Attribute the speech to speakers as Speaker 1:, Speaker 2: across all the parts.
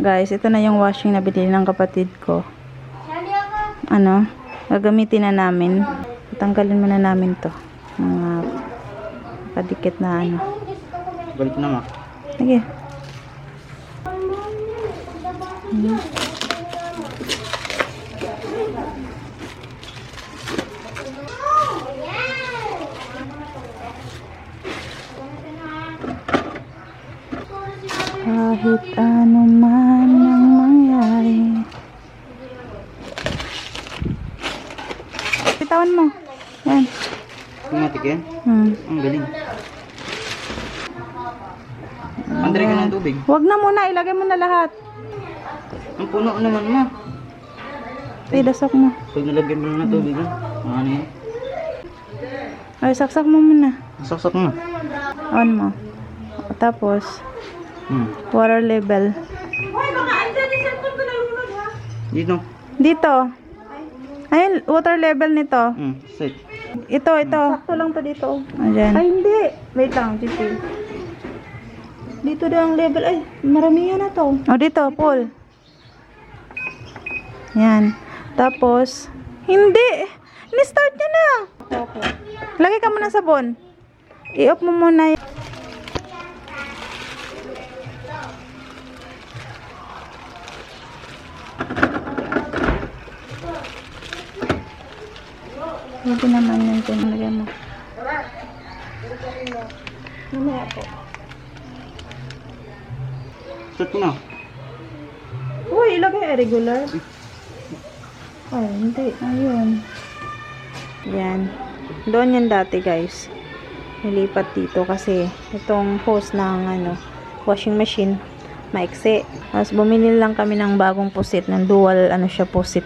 Speaker 1: Guys, ito na yung washing na binili ng kapatid ko. Ano? Gagamitin na namin. Tanggalin muna namin to. Mga kadikit na ano.
Speaker 2: Balik na ma.
Speaker 1: Sige. Kahit ano man ang mangyari. Bitawan mo. Yan.
Speaker 2: Yan.
Speaker 1: Hmm.
Speaker 2: Ang galing. Andre ka ng tubig.
Speaker 1: Huwag na muna, ilagay mo na lahat.
Speaker 2: Ang puno naman ma.
Speaker 1: Ay, dasok mo.
Speaker 2: Pag nilagyan mo na ng tubig ha. Ano yan?
Speaker 1: Ay, saksak mo muna.
Speaker 2: Saksak mo.
Speaker 1: On mo. Tapos,
Speaker 2: Hmm.
Speaker 1: water level.
Speaker 2: Dito.
Speaker 1: Dito. Ayun, water level nito.
Speaker 2: Hmm. Set.
Speaker 1: Ito, ito. Sakto lang to dito. Ayan. Ay, hindi. Wait lang, GP. Dito daw ang level. Ay, marami yan na to. O, dito, Paul. Yan. Tapos, hindi. Ni-start niya na. Lagay ka muna sabon. I-off mo muna
Speaker 2: Set na.
Speaker 1: Uy, ilagay ay regular. Ay, hindi. Ayun. Yan. Doon yan dati, guys. Nilipat dito kasi itong hose ng ano, washing machine maiksi. Tapos bumili lang kami ng bagong pusit, ng dual ano siya pusit.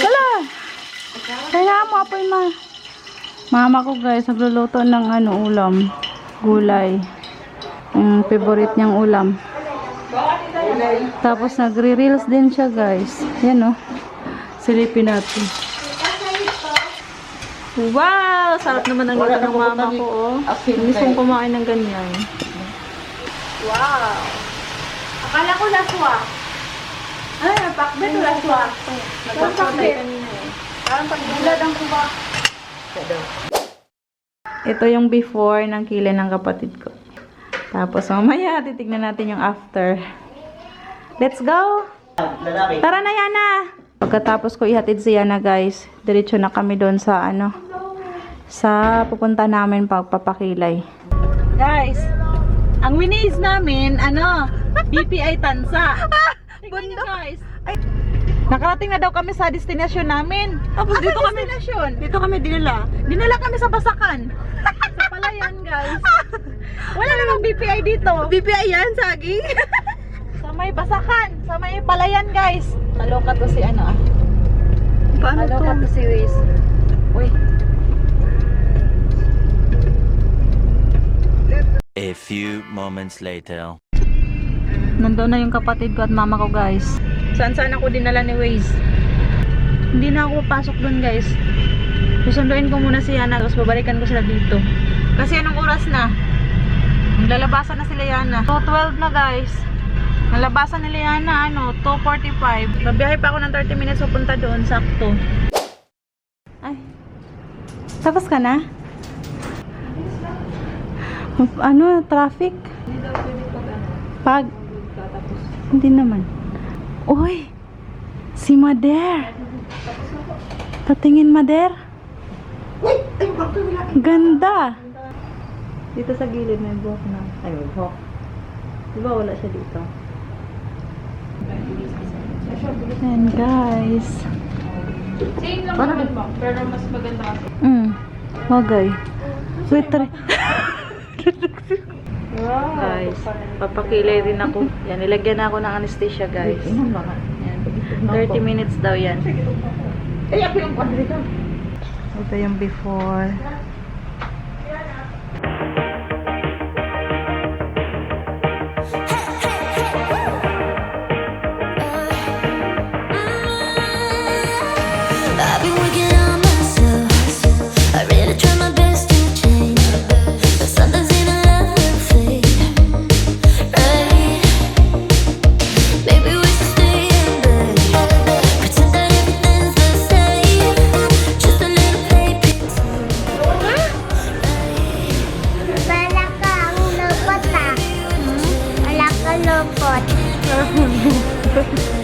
Speaker 1: Wala! Kaya mo apoy ma. Mama ko guys, nagluluto ng ano ulam. Gulay. Yung favorite niyang ulam. Tapos nagre-reels din siya guys. Yan oh. Silipin natin. Wow! Sarap naman ang luto ng mama ko oh. Gusto kong kumain ng ganyan.
Speaker 3: Wow! Akala ko laswa. Ay, napakbet o laswa? Napakbet. Parang pagbulad ang kuba.
Speaker 1: Ito yung before ng kilay ng kapatid ko. Tapos mamaya titignan natin yung after. Let's go! Tara na Yana! Pagkatapos ko ihatid si Yana guys, diretso na kami doon sa ano, sa pupunta namin pagpapakilay. Guys, ang winis namin, ano, BPI Tansa. Tignan nyo guys. Nakarating na daw kami sa destination namin. Tapos dito kami Dito kami dinala. Dinala kami sa Basakan. sa Palayan, guys. Wala namang BPI dito. BPI yan, saging. sa may Basakan, sa may Palayan, guys. Kaloka to si ano ah.
Speaker 3: Paano
Speaker 1: Kaloka to si Wiz. Uy.
Speaker 4: A few moments later.
Speaker 1: Nandoon na yung kapatid ko at mama ko, guys. Saan saan ako dinala ni Waze? Hindi na ako papasok doon, guys. Susunduin ko muna si Yana, tapos babalikan ko sila dito. Kasi anong oras na? Naglalabasan na sila Yana. 2.12 na, guys. Nalabasan nila Yana, ano, 2.45. Mabiyahe pa ako ng 30 minutes papunta doon, sakto. Ay. Tapos ka na? Ano, traffic? Pag? Hindi naman. Uy! Si Mader! Tatingin Mader! Ganda! Dito sa gilid may buhok na. Ay, may buhok. Di ba wala siya dito? Ayan guys.
Speaker 3: Same lang naman mo, pero mas maganda kasi.
Speaker 1: Mm. Wagay. Wait, try.
Speaker 3: Wow!
Speaker 1: Guys, papakilay rin ako. Yan, nilagyan na ako ng anesthesia, guys. Yan. 30 minutes daw yan. Ito yung before. нахуй.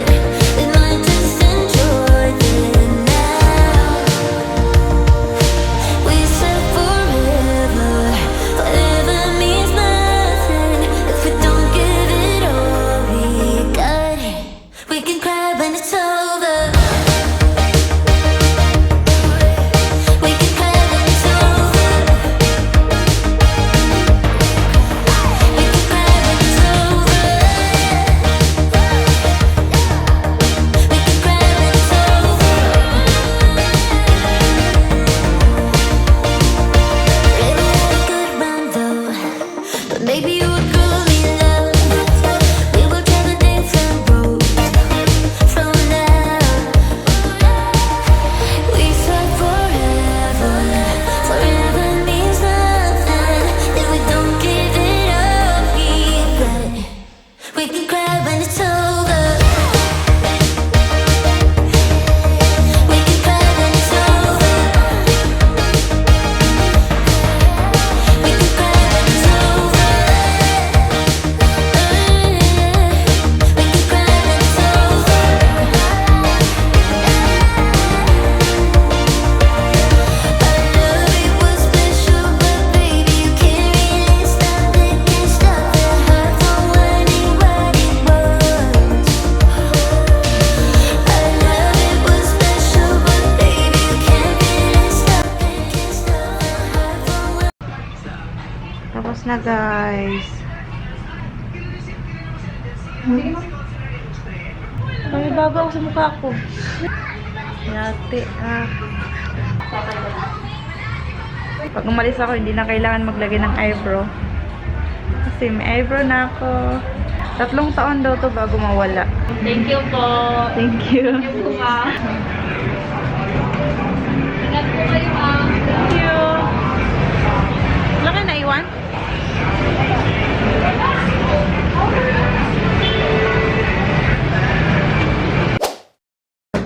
Speaker 1: Na guys. May bago ako sa mukha ko. Yate ah. Pag umalis ako, hindi na kailangan maglagay ng eyebrow. Kasi may eyebrow na ako. Tatlong taon daw to bago mawala.
Speaker 3: Thank you po.
Speaker 1: Thank you.
Speaker 3: Thank you po, ma'am. Ingat po kayo, ma'am.
Speaker 1: Thank you. Laki na iwan?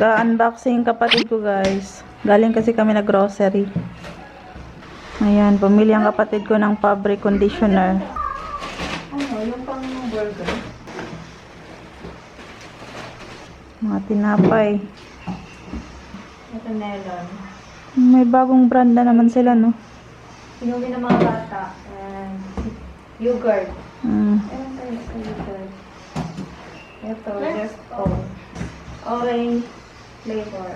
Speaker 1: Nag-unboxing kapatid ko guys. Galing kasi kami na grocery. Ayan, bumili ang kapatid ko ng fabric conditioner. Ano, yung pang burger? Mga tinapay.
Speaker 3: Ito melon.
Speaker 1: May bagong brand na naman sila, no?
Speaker 3: Inumin ng mga bata. And yogurt.
Speaker 1: Mm.
Speaker 3: Yogurt. Ito, just oh. Orange flavor.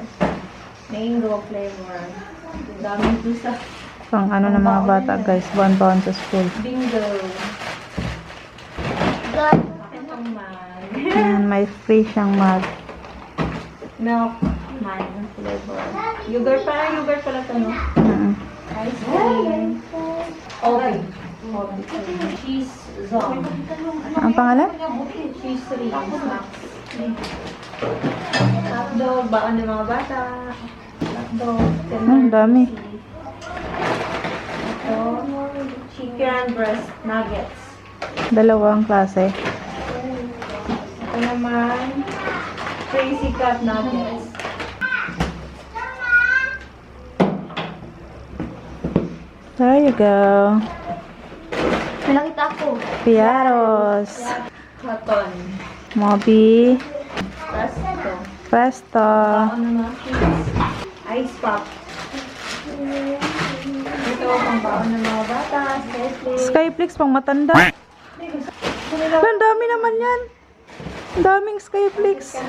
Speaker 3: Mango flavor. Daming dusa.
Speaker 1: Pang ano ng mga bata, guys. Buwan-buwan sa school.
Speaker 3: Bingo. Itong man.
Speaker 1: Ayan, may free siyang mug.
Speaker 3: Milk man flavor. Yogurt pala, yogurt pala to, no?
Speaker 1: Mm.
Speaker 3: Ice cream. Orange. Cheese zone.
Speaker 1: Ang pangalan?
Speaker 3: Cheese ring. Snacks. Hotdog, baon ng mga bata. Hotdog.
Speaker 1: Ang dami.
Speaker 3: Ito, chicken breast nuggets.
Speaker 1: Dalawang klase.
Speaker 3: Ito naman, crazy cut nuggets.
Speaker 1: There you go.
Speaker 3: Nakita ko.
Speaker 1: Piaros.
Speaker 3: Cotton.
Speaker 1: Moby.
Speaker 3: Presto.
Speaker 1: Presto.
Speaker 3: Cheese. Ice pop. Ito, pang baon ng mga bata. Skyflix.
Speaker 1: Pang matanda. Ang dami naman yan. Ang daming Skyflix.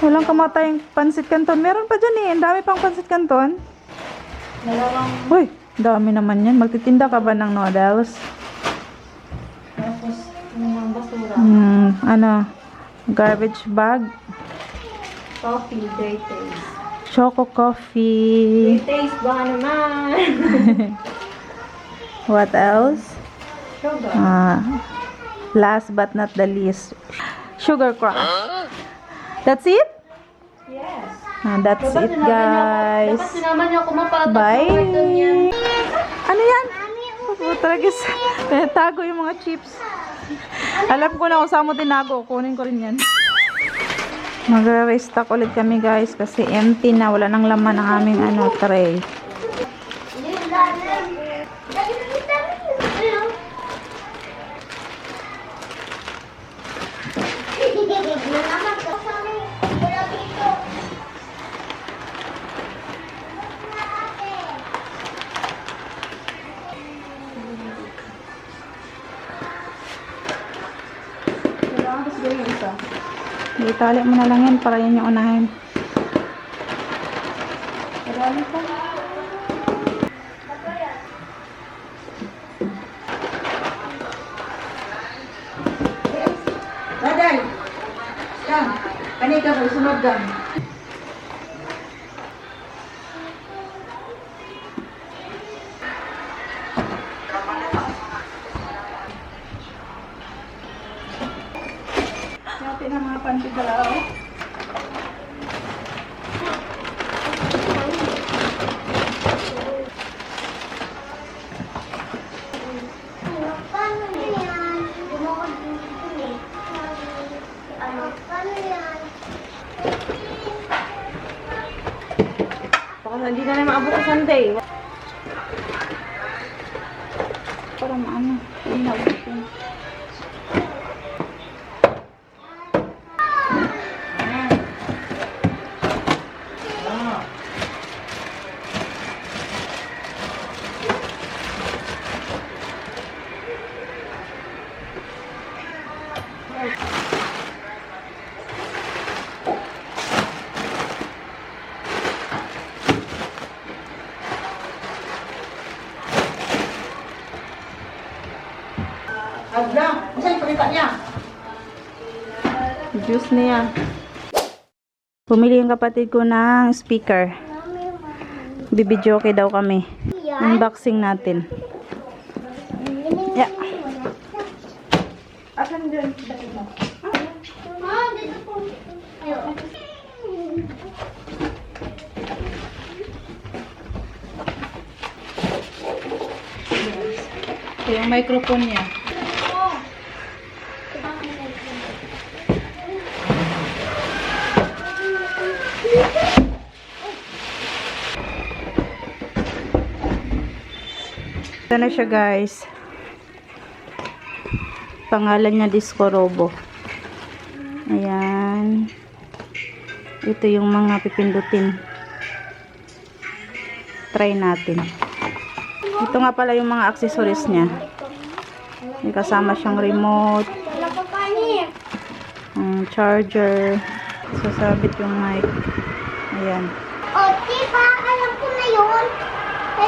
Speaker 1: Walang kamatayang pansit canton. Meron pa dyan eh. Ang dami pang pansit canton.
Speaker 3: Dalawang
Speaker 1: Uy, dami naman yan. Magtitinda ka ba ng noodles? Ano? Garbage bag.
Speaker 3: Coffee, great taste.
Speaker 1: Choco coffee.
Speaker 3: Great taste, baka naman.
Speaker 1: What else?
Speaker 3: Sugar.
Speaker 1: Ah, last but not the least, sugar crack. That's it?
Speaker 3: Yes.
Speaker 1: Ah, that's it,
Speaker 3: Dapat
Speaker 1: guys.
Speaker 3: ako
Speaker 1: Bye.
Speaker 3: carton yan.
Speaker 1: Ano yan? Oh, Tragis. Tago yung mga chips. Alam ko na kung saan mo tinago. Kunin ko rin yan. Magre-restock ulit kami guys kasi empty na. Wala nang laman ang aming ano, tray.
Speaker 3: Doon
Speaker 1: Itali mo na lang yan para yan yung unahin.
Speaker 3: Marami pa.
Speaker 1: Daday! Yan. Kanay ka mo, sunod ka.
Speaker 3: Yati na mga pantigalaw.
Speaker 5: Paano yan? Bumukod dito eh. Ano? Paano yan?
Speaker 3: Baka hindi na naman abot sa Sunday.
Speaker 1: Para maano. Hindi na ubusin. Aglang! Saan yung pakita niya?
Speaker 3: Juice niya.
Speaker 1: Pumili yung kapatid ko ng speaker. Bibidyo okay daw kami. Unboxing natin. Yeah.
Speaker 3: Asan?
Speaker 5: Ah. Ayun.
Speaker 1: Ito yung microphone niya. Ito na siya guys. Pangalan niya Disco Robo. Ayan. Ito yung mga pipindutin. Try natin. Ito nga pala yung mga accessories niya. May kasama siyang remote, um, charger, sasabit yung mic. Ayan.
Speaker 5: O, diba? Alam ko na yun.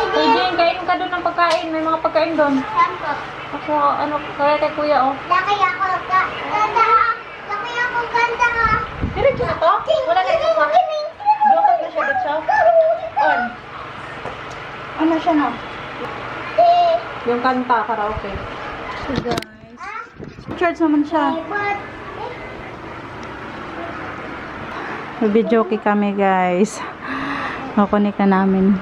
Speaker 5: Pwede.
Speaker 3: Pwede, kain ka doon ng pagkain. May mga pagkain doon.
Speaker 5: Saan po?
Speaker 3: Ako, ano, kaya kay kuya, oh.
Speaker 5: Laki ako. Ga ganda ha. Laki ako ganda ha.
Speaker 3: Diretso na to? Wala na ito pa. Blokat na siya dito. On.
Speaker 1: Ano siya na?
Speaker 5: Eh,
Speaker 3: Yung kanta, karaoke.
Speaker 1: So guys. Charge naman siya. Video okay kami guys. Kukunik na namin.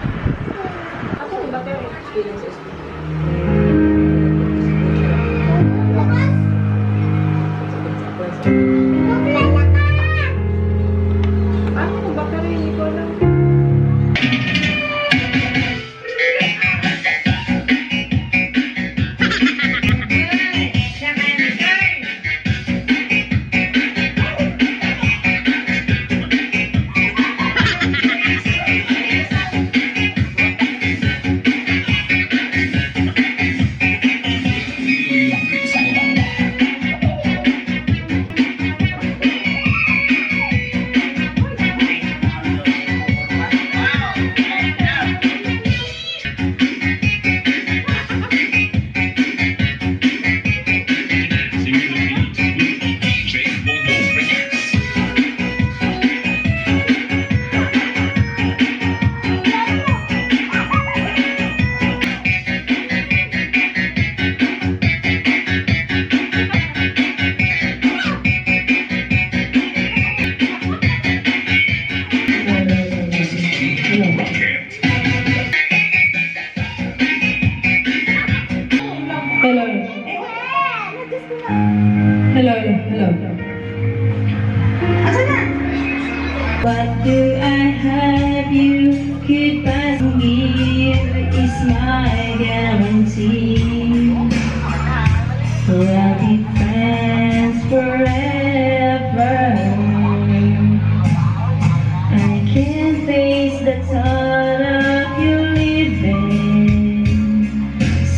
Speaker 6: I can face the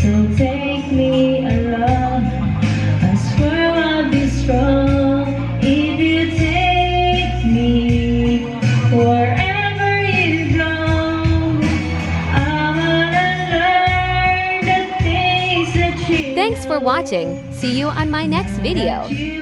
Speaker 6: So take me along I swear I'll be strong If you take me Wherever you go Thanks for
Speaker 7: watching. See you on my next video.